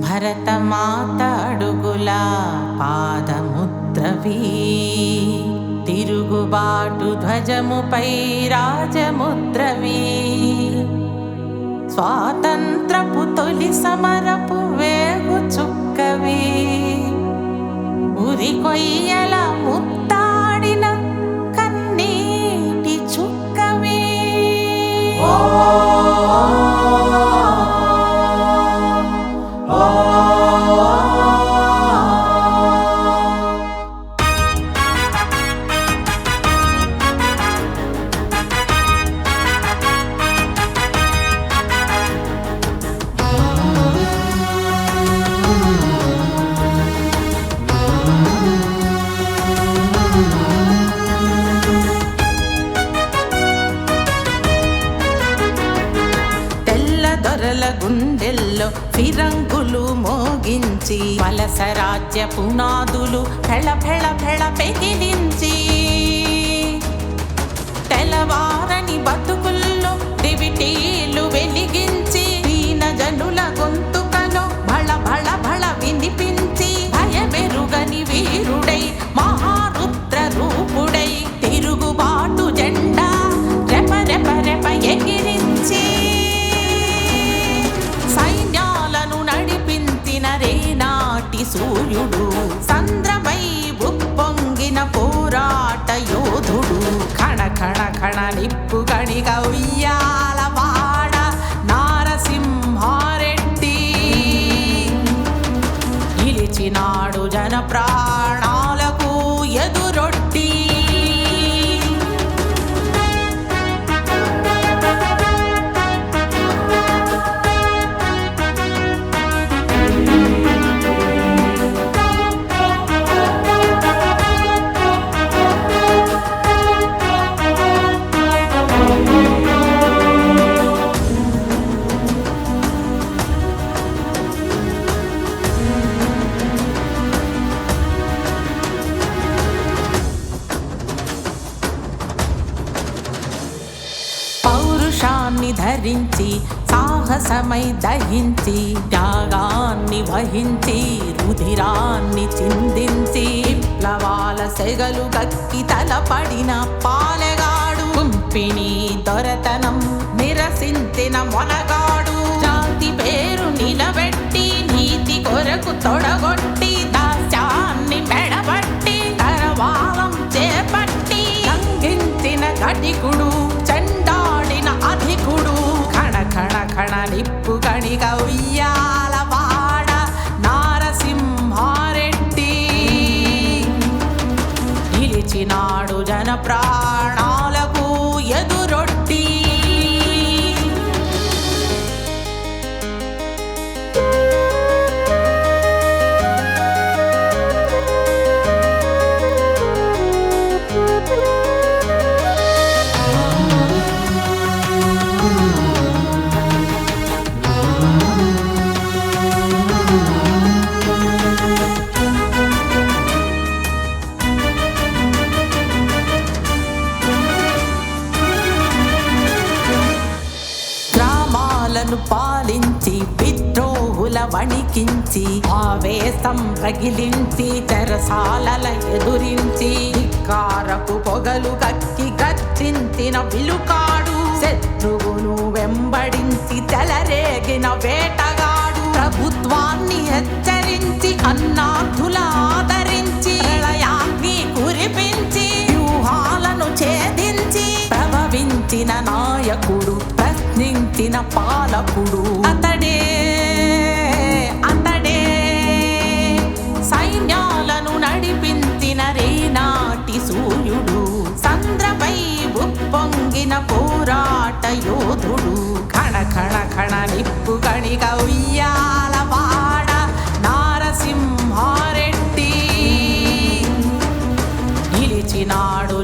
భరతమాత అడుగుల పాదముద్రవి. తిరుగుబాటు ధ్వజముపై రాజముద్రవి. స్వాతంత్రపు తొలి సమరపు వేగు చుక్క గుండెల్లో ఫిరంగులు మోగించి వలస రాజ్య పునాదులు ఫెళ ఫెళ ఫెళ పెగిలించి తెల్లవారని బతుకుల్లో సూర్యుడు సంద్రమై ఉప్పొంగిన పోరాట యోధుడు. కణ కణ కణ నిప్పు కణిక ఉయ్యాల వాడ నారసింహారెడ్డి. ఇలిచినాడు జన ప్రాణాలకు ధరించి సాహసమై దహించి త్యాగాన్ని వహించి రుధిరాన్ని చిందించి విప్లవాల సెగలు గక్కి తలపడిన పాలెగాడు కుంపిణి దొరతనం నిరసించిన మొనగాడు. జాతి పేరు నిలబెట్టి నీతి కొరకు తొడగొట్టి దాస్యాన్ని పెడ కడుపు కణిక ఉయ్యాల వాడ నారసింహారెడ్డి. నిలిచినాడు జన ప్రాణాలకు ఎదురొడ్డి. గ్రామాలను పాలించి విద్రోహుల వణికించి ఆవేశం రగిలించి తెరసాలల ఎదురించి కారపు పొగలు కక్కి గర్జించిన విలుకాడు శత్రువును వెంబడించి తెలరేగిన వేటగాడు ప్రభుత్వాన్ని హెచ్చరించి అన్నార్థుల ఆదరించి ప్రళయాన్ని కురిపించి వ్యూహాలను ఛేదించి ప్రభవించిన నాయకుడు పలికిన పాలకుడు. అతడే అతడే సైన్యాలను నడిపించిన రేనాటి సూర్యుడు. సంద్రపై బొప్పొంగిన పోరాట యోధుడు. ఖణ ఖణ ఖణ నిప్పు కణిక ఉయ్యాల పాడ నారసింహారెడ్డి. నిలిచినాడు